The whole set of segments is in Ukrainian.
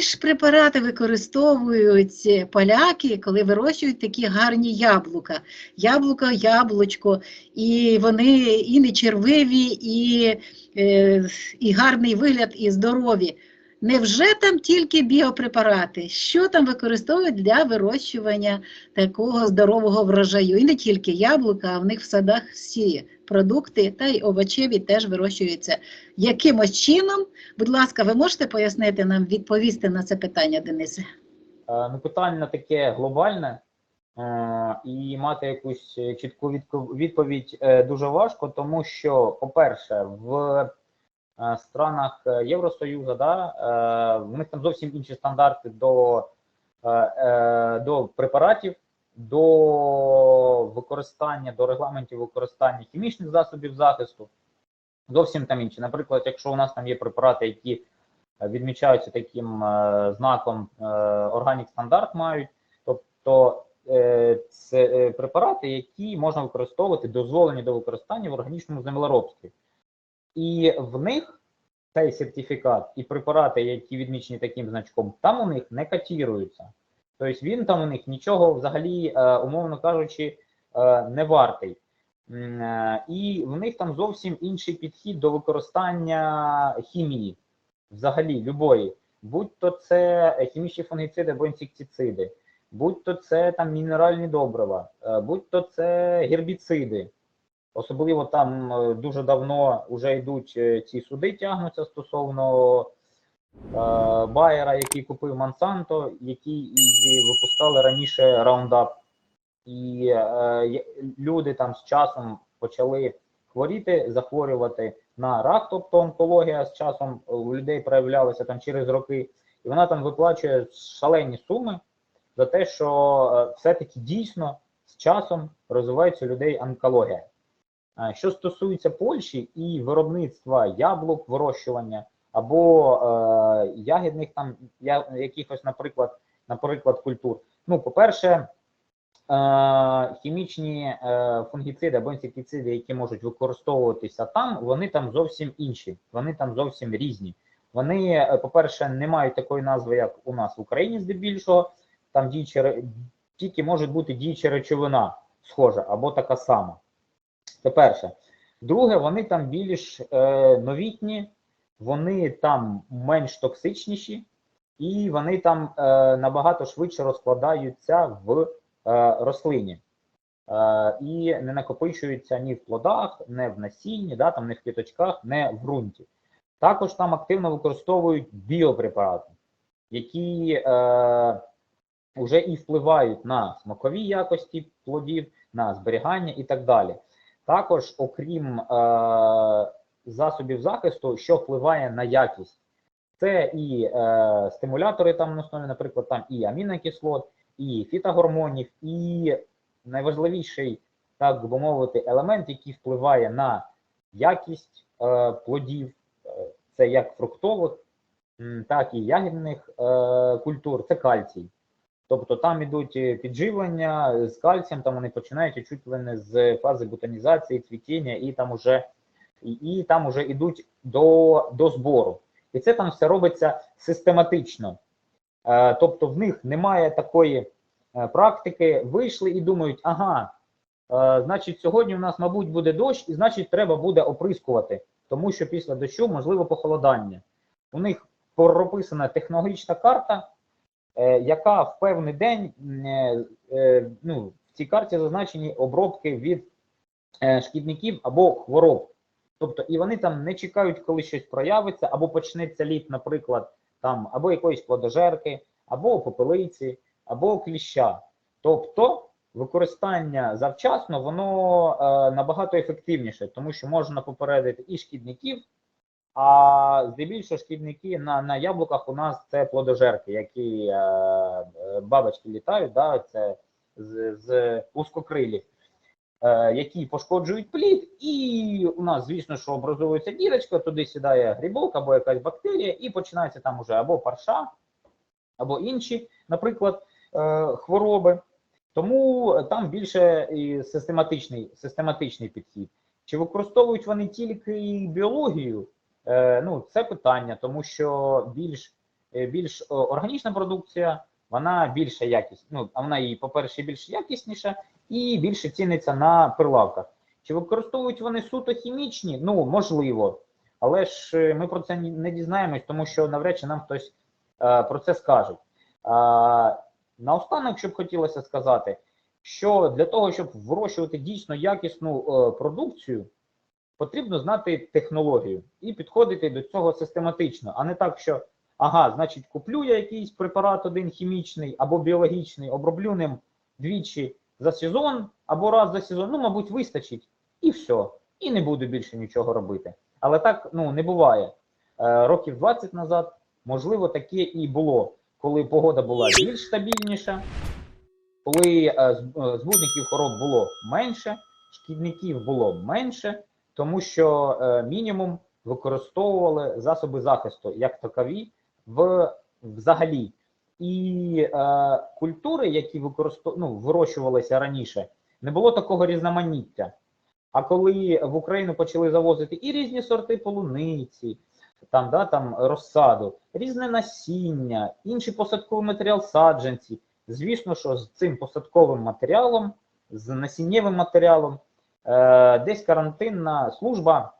Які ж препарати використовують поляки, коли вирощують такі гарні яблука? Яблуко, яблучко, і вони і не червиві, і, е, і гарний вигляд, і здорові. Невже там тільки біопрепарати? Що там використовують для вирощування такого здорового врожаю? І не тільки яблука, а в них в садах всі продукти та й овочеві теж вирощуються якимось чином. Будь ласка, ви можете пояснити нам, відповісти на це питання, Денисе? Е, Ну, питання таке глобальне, е, і мати якусь чітку відповідь е, дуже важко, тому що, по-перше, в странах Євросоюзу, да, в них там зовсім інші стандарти до, до препаратів, до використання, до регламентів використання хімічних засобів захисту. Зовсім там інші. Наприклад, якщо у нас там є препарати, які відмічаються таким е, знаком е, органік стандарт мають, тобто е, це е, препарати, які можна використовувати, дозволені до використання в органічному землеробстві. І в них цей сертифікат і препарати, які відмічені таким значком, там у них не котіруються. Тобто він там у них нічого взагалі, е, умовно кажучи, е, не вартий. Е, І в них там зовсім інший підхід до використання хімії, взагалі любої, будь то це хімічні фунгіциди або інсектициди, будь то це там мінеральні добрива, е, будь то це гербіциди. Особливо там дуже давно вже йдуть ці суди, тягнуться стосовно Байера, який купив Монсанто, який випускали раніше Roundup. І е, люди там з часом почали хворіти, захворювати на рак, тобто онкологія з часом у людей проявлялася там через роки, і вона там виплачує шалені суми за те, що е, все-таки дійсно з часом розвивається у людей онкологія. Е, Що стосується Польщі і виробництва яблук, вирощування або е, ягідних там я, якихось, наприклад, наприклад, культур. Ну, по-перше, е, хімічні е, фунгіциди або інсектициди, які можуть використовуватися там, вони там зовсім інші, вони там зовсім різні. Вони, е, по-перше, не мають такої назви, як у нас в Україні, здебільшого. Там діюча, ре- тільки може бути діюча речовина схожа або така сама. Це перше. Друге, вони там більш е, новітні, вони там менш токсичніші, і вони там е, набагато швидше розкладаються в е, рослині. Е, і не накопичуються ні в плодах, не в насінні, да, там, не в квіточках, не в ґрунті. Також там активно використовують біопрепарати, які е, вже і впливають на смакові якості плодів, на зберігання і так далі. Також, окрім е, засобів захисту, що впливає на якість, це і е, стимулятори там на основі, наприклад, там і амінокислот, і фітогормонів, і найважливіший, так би мовити, елемент, який впливає на якість е, плодів, е, це як фруктових, так і ягідних е, культур, це кальцій. Тобто там ідуть е, підживлення з кальцієм, там вони починають чуть ли не з фази бутонізації, цвітіння, і там уже і, і там уже йдуть до, до збору. І це там все робиться систематично. Е, тобто в них немає такої е, практики, вийшли і думають, ага, е, значить, сьогодні у нас, мабуть, буде дощ, і значить, треба буде оприскувати, тому що після дощу можливо похолодання. У них прописана технологічна карта, яка в певний день ну, в цій карті зазначені обробки від шкідників або хвороб. Тобто, і вони там не чекають, коли щось проявиться, або почнеться літ, наприклад, там або якоїсь плодожерки, або попелиці, або кліща. Тобто використання завчасно воно е, набагато ефективніше, тому що можна попередити і шкідників, а здебільшого шкідники на, на яблуках у нас це плодожерки, які е, е, бабочки літають, да, це з, з узкокрилів, які пошкоджують плід, і у нас, звісно, що образується дірочка, туди сідає грибок або якась бактерія, і починається там уже або парша, або інші, наприклад, е, хвороби. Тому там більше систематичний, систематичний підхід. Чи використовують вони тільки біологію? Е, ну, це питання, тому що більш е, більш органічна продукція, вона більша якість. Ну, а вона і, по-перше, більш якісніша і більше ціниться на прилавках. Чи використовують вони суто хімічні? Ну, можливо. Але ж е, ми про це не дізнаємось, тому що навряд чи нам хтось е, про це скаже. А, наостанок, що б хотілося сказати, що для того, щоб вирощувати дійсно якісну е, продукцію, потрібно знати технологію і підходити до цього систематично, а не так, що ага, значить, куплю я якийсь препарат один хімічний або біологічний, оброблю ним двічі за сезон або раз за сезон, ну, мабуть, вистачить, і все. І не буду більше нічого робити. Але так ну, не буває. Е, років 20 назад, можливо, таке і було, коли погода була більш стабільніша, коли е, е, збудників хвороб було менше, шкідників було менше, тому що мінімум використовували засоби захисту як такові в взагалі. І е, культури, які використов... ну, вирощувалися раніше, не було такого різноманіття. А коли в Україну почали завозити і різні сорти полуниці, там, да, там розсаду, різне насіння, інший посадковий матеріал саджанці, звісно, що з цим посадковим матеріалом, з насіннєвим матеріалом, е, десь карантинна служба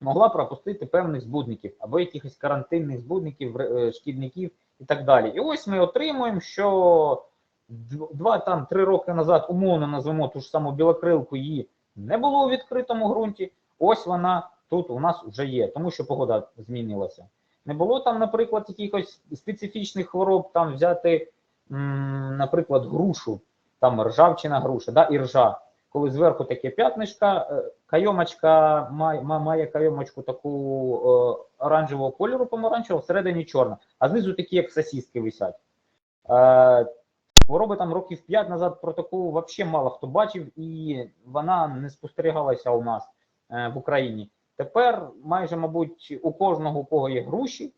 могла пропустити певних збудників або якихось карантинних збудників, е, шкідників і так далі. І ось ми отримуємо, що два там три роки назад, умовно назвемо ту ж саму білокрилку, її не було у відкритому ґрунті. Ось вона тут у нас вже є, тому що погода змінилася. Не було там, наприклад, якихось специфічних хвороб, там взяти, наприклад, грушу, там ржавчина груша, да, і ржа. Коли зверху таке п'ятнишка, е, кайомочка має, має кайомочку таку е, оранжевого кольору, помаранчевого, всередині чорна, а знизу такі, як сосіски висять. Е, хвороби там років 5 назад про таку взагалі мало хто бачив, і вона не спостерігалася у нас е, в Україні. Тепер майже, мабуть, у кожного, у кого є груші,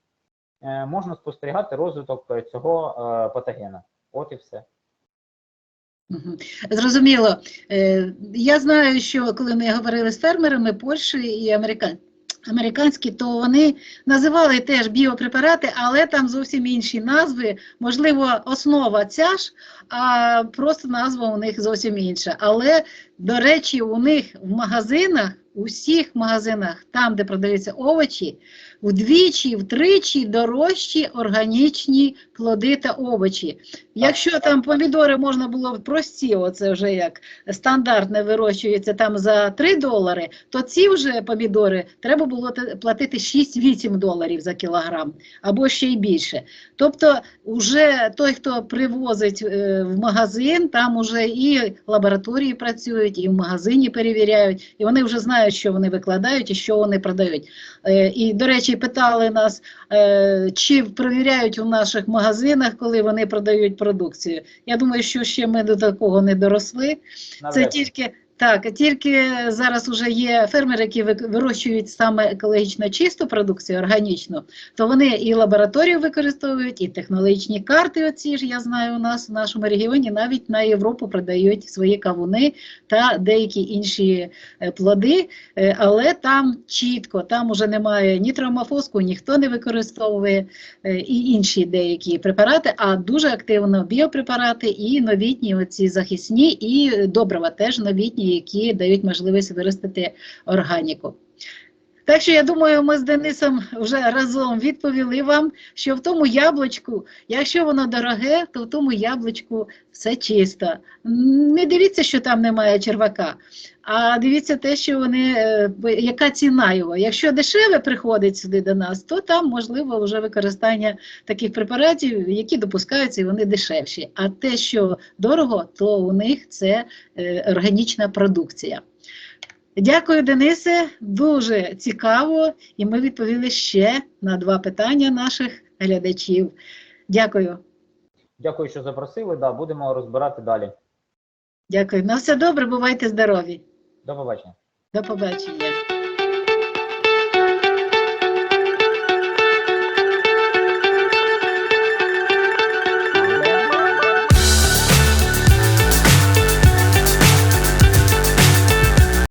е, можна спостерігати розвиток цього е, патогена. От і все. Зрозуміло. Е, Я знаю, що коли ми говорили з фермерами Польщі і американ... американські, то вони називали теж біопрепарати, але там зовсім інші назви. Можливо, основа ця ж, а просто назва у них зовсім інша. Але, до речі, у них в магазинах, у всіх магазинах, там, де продаються овочі, вдвічі, втричі дорожчі органічні плоди та овочі. Якщо там помідори можна було прості, оце вже як стандартне вирощується там за 3 долари, то ці вже помідори треба було платити 6-8 доларів за кілограм або ще й більше. Тобто, вже той, хто привозить е, в магазин, там уже і лабораторії працюють, і в магазині перевіряють, і вони вже знають, що вони викладають і що вони продають. Е, І, до речі, питали нас, е, чи перевіряють у наших магазинах, коли вони продають продукцію. Я думаю, що ще ми до такого не доросли. Це тільки так, тільки зараз вже є фермери, які вирощують саме екологічно чисту продукцію, органічну, то вони і лабораторію використовують, і технологічні карти. Оці ж я знаю у нас в нашому регіоні навіть на Європу продають свої кавуни та деякі інші е, плоди, е, але там чітко, там уже немає ні травмофоску, ніхто не використовує е, і інші деякі препарати, а дуже активно біопрепарати і новітні оці захисні, і добрива теж новітні, які дають можливість виростити органіку. Так що я думаю, ми з Денисом вже разом відповіли вам, що в тому яблучку, якщо воно дороге, то в тому яблучку все чисто. Не дивіться, що там немає червака, а дивіться те, що вони, е, яка ціна його. Якщо дешеве приходить сюди до нас, то там можливо вже використання таких препаратів, які допускаються, і вони дешевші. А те, що дорого, то у них це е, органічна продукція. Дякую, Денисе. Дуже цікаво, і ми відповіли ще на два питання наших глядачів. Дякую. Дякую, що запросили. Да, будемо розбирати далі. Дякую. На все добре, бувайте здорові. До побачення. До побачення.